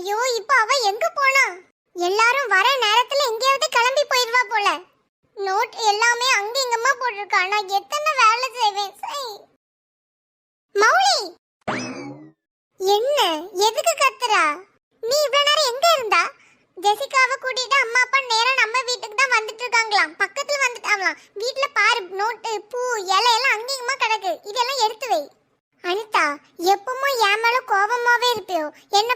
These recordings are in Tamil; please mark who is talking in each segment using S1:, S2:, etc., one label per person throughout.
S1: ஐயோ இப்போ அவ எங்க போனா? எல்லாரும் வர நேரத்துல எங்கேயாவது கிளம்பி போயிடுவா போல. நோட் எல்லாமே அங்க இங்கமா போட்டிருக்கா. நான் எத்தனை வேலை செய்வேன்? மௌலி! என்ன? எதுக்கு கத்துறா? நீ இவ்வளவு நேரம் எங்க இருந்தா? ஜெசிகாவை கூட்டிட்டு அம்மா அப்பா நேரா நம்ம வீட்டுக்கு தான் வந்துட்டு இருக்காங்களாம். பக்கத்துல வந்துட்டாங்களாம். வீட்ல பாரு நோட்டு பூ இலை எல்லாம் அங்கேயுமா கிடக்கு. இதெல்லாம் எடுத்து வை. அனிதா எப்பவும் என் மேல கோபமாவே இருப்பியோ? என்ன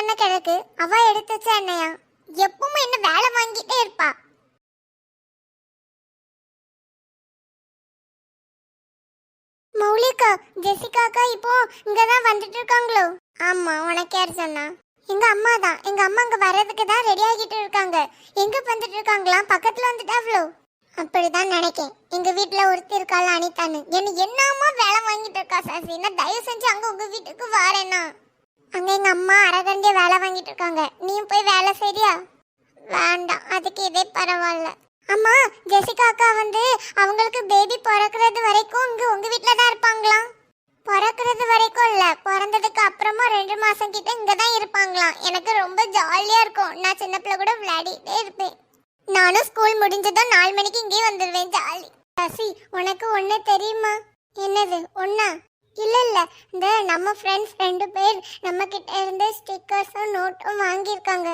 S1: நோட்டு தானே கிடக்கு அவ எடுத்துச்ச என்னையா? எப்பவும் என்ன வேலை வாங்கிட்டே இருப்பா. மௌலிகா ஜெசிகாக்கா இப்போ இங்க தான் வந்துட்டு இருக்காங்களோ ஆமா உனக்கு யார் சொன்னா? எங்க அம்மா தான். எங்க அம்மா அங்க வர்றதுக்கு தான் ரெடி ஆகிட்டு இருக்காங்க. எங்க வந்துட்டு இருக்காங்களாம் பக்கத்துல வந்துட்டாவ்ளோ அப்படிதான் நினைக்கேன். எங்க வீட்ல ஒருத்தி இருக்காள் அனிதான்னு. என்ன என்னமா வேலை வாங்கிட்டு இருக்கா சாசி? நான் தயவு செஞ்சு அங்க உங்க வீட்டுக்கு வரேனா அங்க எங்க அம்மா அரகண்டிய வேலை வாங்கிட்டு இருக்காங்க. நீயும் போய் வேலை செய்றியா? வேண்டாம். அதுக்கு இதே பரவாயில்ல. அம்மா ஜெசிகா அக்கா வந்து அவங்களுக்கு பேபி பிறக்கிறது வரைக்கும் இங்க உங்க வீட்ல தான் இருப்பாங்களாம்? பிறக்கிறது வரைக்கும் இல்ல. பிறந்ததுக்கு அப்புறமா ரெண்டு மாசம் கிட்ட இங்க தான் இருப்பாங்களாம். எனக்கு ரொம்ப ஜாலியா இருக்கும். நான் சின்ன பிள்ளை கூட விளையாடிட்டே இருப்பேன். நானும் ஸ்கூல் முடிஞ்சதும் நாலு மணிக்கு இங்கே வந்துடுவேன் ஜாலி சசி உனக்கு ஒன்று தெரியுமா? என்னது? ஒன்றா இல்லை இல்லை. இந்த நம்ம ஃப்ரெண்ட்ஸ் ரெண்டு பேர் நம்ம கிட்ட இருந்து ஸ்டிக்கர்ஸும் நோட்டும் வாங்கியிருக்காங்க.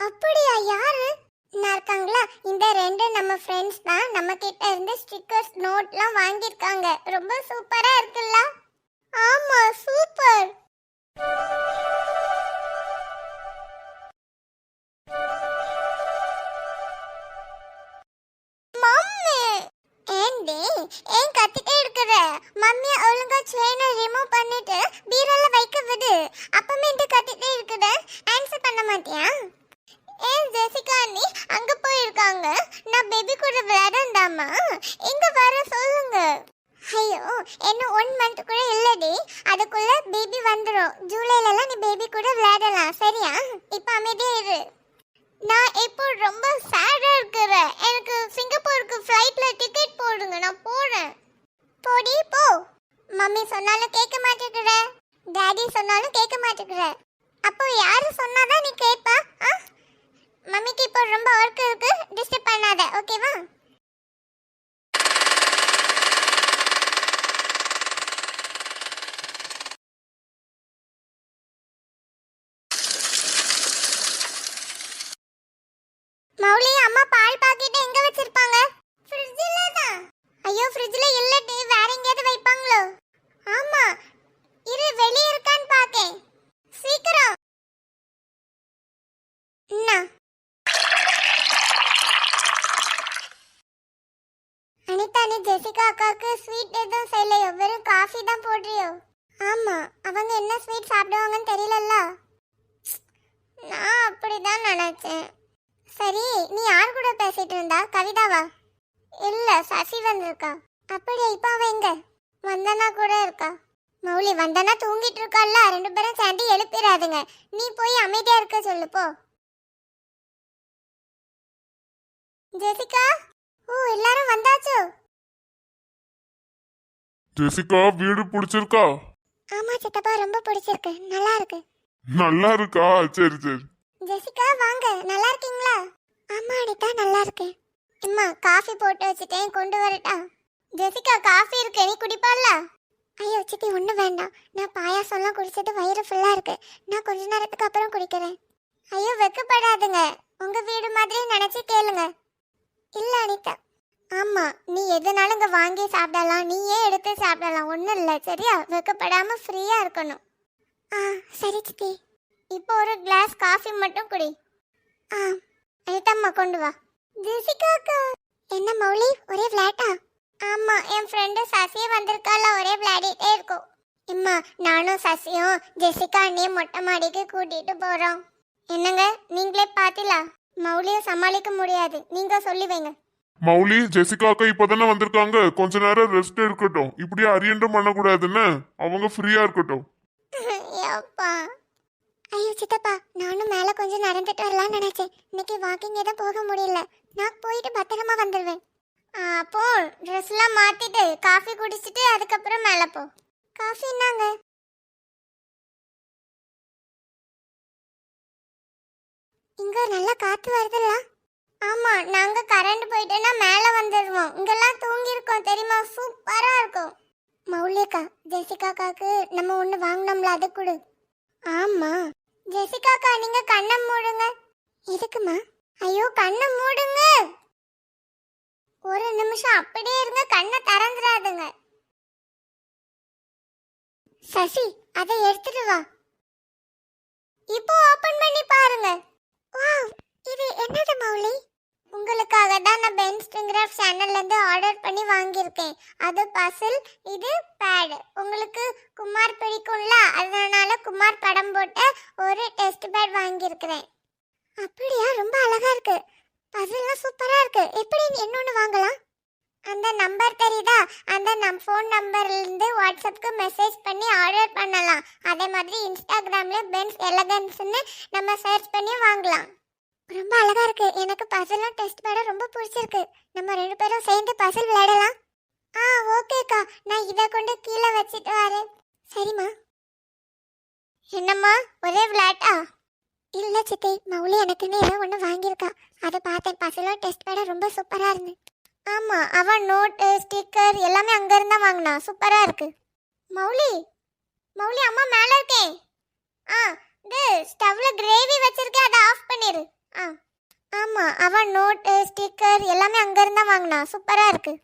S1: அப்படியா யாரு? நான் இருக்காங்களா? இந்த ரெண்டு நம்ம ஃப்ரெண்ட்ஸ் தான் நம்ம கிட்ட இருந்து ஸ்டிக்கர்ஸ் நோட்லாம் வாங்கியிருக்காங்க. ரொம்ப சூப்பரா இருக்குல்ல? ஆமா சூப்பர். மம்மி! ஏன் கத்திட்டே இருக்கிற? மம்மி செயினை ரிமூவ் பண்ணிட்டு பீரோல வைக்க விடு. அப்பமேட்டு கட்டிட்டே இருக்குத. ஆன்சர் பண்ண மாட்டியா? ஏன் ஜெசிகா நீ அங்க போயிருக்காங்க. நான் பேபி கூட விளையாடண்டாமா இங்க வர சொல்லுங்க. ஐயோ இன்னும் ஒன் மந்த் கூட இல்லடி. அதுக்குள்ள பேபி வந்துடும் ஜூலைல எல்லாம் நீ பேபி கூட விளையாடலாம். சரியா? இப்ப அமைதியா இரு. நான் இப்போ ரொம்ப சேடா இருக்கிறேன். எனக்கு சிங்கப்பூருக்கு ஃப்ளைட்ல டிக்கெட் போடுங்க. நான் போறேன். போடி போ. மம்மி சொன்னாலும் கேட்க மாட்டேங்கிற. டாடி சொன்னாலும் கேட்க மாட்டேங்கிற. அப்போ யாரு சொன்னாதான் நீ கேட்பா? ஆ? மம்மிக்கு இப்போ ரொம்ப ஒர்க் இருக்கு. டிஸ்டர்ப் பண்ணாத ஓகேவா மௌலி அம்மா பால் பாக்கெட் எங்க வச்சிருப்பாங்க ஃப்ரிட்ஜ்ல தான் ஐயோ ஃப்ரிட்ஜ்ல இல்லடி வேற எங்கேயாவது வைப்பாங்களோ ஆமா இரு வெளிய இருக்கான்னு பாக்கேன் சீக்கிரம் என்ன அனிதா ஜெசிகா அக்காவுக்கு ஸ்வீட் எதுவும் செய்யலையோ? வெறும் காஃபி தான் போடுறியோ? ஆமா அவங்க என்ன ஸ்வீட் சாப்பிடுவாங்கன்னு தெரியலல்ல? நான் அப்படிதான் நினைச்சேன். சரி நீ யார் கூட பேசிட்டு இருந்தா? கவிதாவா? இல்ல சசி வந்திருக்கா. அப்படியா இப்ப அவ எங்க? வந்தனா கூட இருக்கா? மௌலி வந்தனா தூங்கிட்டு இருக்கால ரெண்டு பேரும் சேர்ந்து எழுப்பிடாதுங்க நீ போய் அமைதியா இருக்க சொல்லு போ. ஜெசிகா? ஓ எல்லாரும் வந்தாச்சு.
S2: ஜெசிகா வீடு பிடிச்சிருக்கா?
S1: ஆமா சித்தப்பா ரொம்ப பிடிச்சிருக்கு. நல்லா இருக்கு.
S2: நல்லா இருக்கா? சரி சரி.
S1: ஜெசிகா வாங்க. நல்லா இருக்கீங்களா? ஆமா அனிதா நல்லா இருக்கேன் அம்மா காஃபி போட்டு வச்சுட்டேன் கொண்டு வரட்டா. ஜெசிகா காஃபி இருக்கு. நீ குடிப்பால ஐயோ சித்தி ஒன்றும் வேண்டாம். நான் பாயாசம்லாம் குடிச்சது வயிறு ஃபுல்லாக இருக்கு. நான் கொஞ்ச நேரத்துக்கு அப்புறம் குடிக்கிறேன். ஐயோ வெக்கப்படாதுங்க. உங்க வீடு மாதிரி நினைச்சு கேளுங்க. இல்ல அனிதா. ஆமாம் நீ எதுனாலும் இங்கே வாங்கி சாப்பிடலாம் நீயே எடுத்து சாப்பிடலாம். ஒன்றும் இல்லை சரியா? வெக்கப்படாமல் ஃப்ரீயாக இருக்கணும். ஆ சரி சித்தி. இப்போ ஒரு கிளாஸ் காஃபி மட்டும் குடி. ஆ அனிதம்மா கொண்டு வா. ஜெசிகாக்கா. என்ன மௌலி ஒரே விளையாட்டா ஆமாம் என் ஃப்ரெண்டு சசியும் வந்திருக்கால ஒரே விளையாடிட்டே இருக்கும். அம்மா நானும் சசியும் ஜெசிகா அண்ணியும் மொட்டை மாடிக்கு கூட்டிகிட்டு போகிறோம் என்னங்க நீங்களே பார்த்தீங்களா மௌலியை சமாளிக்க முடியாது. நீங்கள் சொல்லி வைங்க.
S2: மௌலி ஜெசிகா அக்கா இப்பதானே வந்திருக்காங்க. கொஞ்ச நேரம் ரெஸ்ட் இருக்கட்டும். இப்படியே அரியண்டும் பண்ணக்கூடாதுன்னு அவங்க ஃப்ரீயா இருக்கட்டும்.
S1: அப்பா ஐயோ சித்தப்பா நானும் மேலே கொஞ்சம் நடந்துட்டு வரலாம்னு நினைச்சேன். இன்னைக்கு வாக்கிங் எதுவும் போக முடியல. நான் போயிட்டு பத்திரமா வந்துடுவேன் அப்போ ட்ரெஸ்லாம் மாத்திட்டு காஃபி குடிச்சிட்டு அதுக்கப்புறம் மேலே போ. காஃபி என்னங்க? இங்க நல்லா காத்து வருதுல்ல. ஆமா நாங்க கரண்ட் போயிட்டேன்னா மேல வந்துடுவோம் இங்கெல்லாம் தூங்கி இருக்கோம் தெரியுமா? சூப்பரா இருக்கும். மௌலிகா ஜெசிகாக்காக்கு நம்ம ஒண்ணு வாங்கினோம்ல அது கொடு. ஆமா. ஜெசிகாக்கா நீங்க கண்ணை மூடுங்க. எதுக்குமா? ஐயோ கண்ணை மூடுங்க. ஒரு நிமிஷம் அப்படியே இருங்க கண்ணை திறந்துடாதுங்க. சசி அதை எடுத்துட்டு வா. இப்போ ஓபன் பண்ணி பாருங்க. வாவ். இது என்னது மௌலி? உங்களுக்காக தான் நான் பென் ஸ்டிங்கிராஃப் சேனல்லேருந்து ஆர்டர் பண்ணி வாங்கியிருக்கேன். அது பசில் இது பேட் உங்களுக்கு குமார் பிடிக்கும்ல அதனால குமார் படம் போட்ட ஒரு டெஸ்ட் பேட் வாங்கியிருக்கிறேன். அப்படியா? ரொம்ப அழகாக இருக்கு. பசில்லாம் சூப்பராக இருக்கு. எப்படி இன்னொன்று வாங்கலாம்? அந்த நம்பர் தெரியுதா? அந்த நம் ஃபோன் நம்பர்லேருந்து வாட்ஸ்அப்புக்கு மெசேஜ் பண்ணி ஆர்டர் பண்ணலாம். அதே மாதிரி இன்ஸ்டாகிராம்ல பென்ஸ் எலகன்ஸ்னு நம்ம சர்ச் பண்ணி வாங்கலாம். ரொம்ப அழகா இருக்கு. எனக்கு பசலும் டெஸ்ட் பேட ரொம்ப பிடிச்சிருக்கு. நம்ம ரெண்டு பேரும் சேர்ந்து பசல் விளையாடலாம். ஆ ஓகேக்கா நான் இதை கொண்டு கீழே வச்சுட்டு வரேன். சரிம்மா. என்னம்மா? ஒரே விளையாட்டா? இல்லை சித்தி. மௌலி எனக்குன்னு ஏதோ ஒன்று வாங்கியிருக்கா. அதை பார்த்தேன். பசிலும் டெஸ்ட் பேட ரொம்ப சூப்பராக இருந்து. ஆமாம் அவன் நோட்டு ஸ்டிக்கர் எல்லாமே அங்க இருந்தா வாங்கினா. சூப்பராக இருக்கு. மௌலி! மௌலி அம்மா மேலே இருக்கேன் ஆ இது ஸ்டவ்வில் கிரேவி வச்சிருக்கேன் அதை ஆஃப் பண்ணிரு. ஆ ஆமாம் அவன் நோட்டு ஸ்டிக்கர் எல்லாமே அங்கேருந்து தான் வாங்கினா. சூப்பராக இருக்குது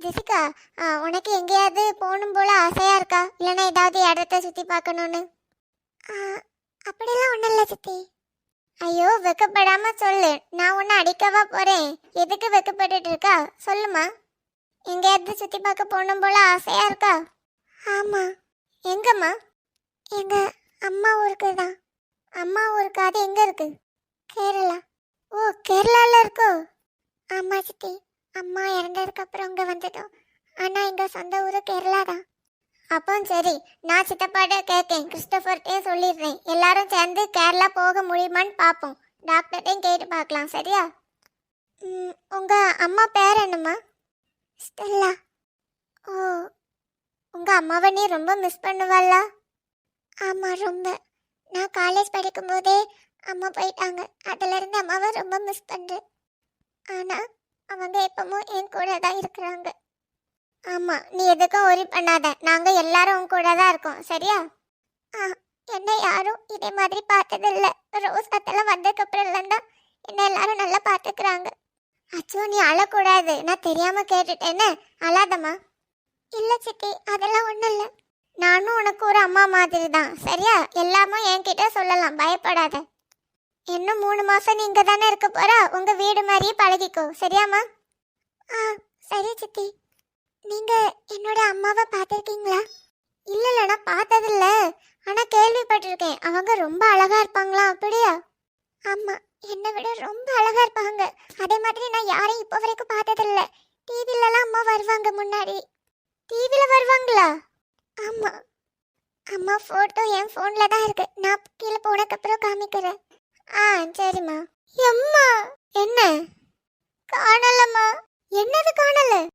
S1: ஜெசிகா ஆ, உனக்கு எங்கேயாவது போகணும் போல் ஆசையாக இருக்கா? இல்லைன்னா ஏதாவது இடத்த சுற்றி பார்க்கணுன்னு ஆ, அப்படியெல்லாம் ஒன்றும் இல்லை சித்தி. ஐயோ வெக்கப்படாமல் சொல்லு. நான் உன்னை அடிக்கவா போகிறேன் எதுக்கு வெக்கப்பட்டுட்டு இருக்கா? சொல்லுமா. எங்கேயாவது சுற்றி பார்க்க போகணும் போல் ஆசையாக இருக்கா? ஆமாம் எங்கம்மா? எங்கள் அம்மா ஊருக்கு தான். அம்மா ஊருக்கு அது எங்கே இருக்குது கேரளா. ஓ கேரளாவில் இருக்கோ? ஆமாம் சித்தி. அம்மா இறந்ததுக்கப்புறம் இங்கே வந்துட்டோம். ஆனால் எங்கள் சொந்த ஊர் கேரளா தான். அப்போ சரி நான் சித்தப்பாட்ட கேட்கேன் கிறிஸ்டோபர்ட்டே சொல்லிடுறேன். எல்லாரும் சேர்ந்து கேரளா போக முடியுமான்னு பார்ப்போம் டாக்டர்ட்டையும் கேட்டு பார்க்கலாம் சரியா? ம், அம்மா பேர் என்னம்மா? ஸ்டெல்லா. ஓ உங்கள் அம்மாவை நீ ரொம்ப மிஸ் பண்ணுவாளா? ஆமாம் ரொம்ப. நான் காலேஜ் படிக்கும்போதே அம்மா போயிட்டாங்க. அதுலேருந்து அம்மாவை ரொம்ப மிஸ் பண்ணுறேன் ஆனால் அவங்க எப்பவும் என் கூட தான் இருக்கிறாங்க. ஆமாம் நீ எதுக்கும் ஒரி பண்ணாத. நாங்கள் எல்லாரும் உன் கூட தான் இருக்கோம் சரியா? ஆ என்னை யாரும் இதே மாதிரி பார்த்ததில்ல. ரோஸ் அத்தெல்லாம் வந்ததுக்கப்புறம் தான் என்ன எல்லாரும் நல்லா பார்த்துக்கிறாங்க. அச்சோ நீ அழக்கூடாது. நான் தெரியாமல் கேட்டுட்டேன்னு அழாதம்மா. இல்லை சித்தி அதெல்லாம் ஒன்றும் இல்லை. நானும் உனக்கு ஒரு அம்மா மாதிரி தான் சரியா? எல்லாமும் என்கிட்ட சொல்லலாம். பயப்படாத. இன்னும் மூணு மாசம் நீங்க தானே இருக்க போறா? உங்க வீடு மாதிரியே பழகிக்கோ. சரியாம்மா? ஆ சரி சித்தி. நீங்க என்னோட அம்மாவை பார்த்துருக்கீங்களா? இல்ல இல்ல நான் பார்த்ததில்ல. ஆனா கேள்விப்பட்டிருக்கேன். அவங்க ரொம்ப அழகா இருப்பாங்களா? அப்படியா? ஆமா என்னை விட ரொம்ப அழகா இருப்பாங்க. அதே மாதிரி நான் யாரையும் இப்போ வரைக்கும் பார்த்ததில்ல. டிவிலலாம் அம்மா வருவாங்க முன்னாடி. டிவில வருவாங்களா? ஆமா. அம்மா போட்டோ என் ஃபோனில் தான் இருக்கு. நான் கீழே போனதுக்கப்புறம் காமிக்கிறேன். ஆ சரிம்மா. எம்மா! என்ன? காணலம்மா. என்னது காணல?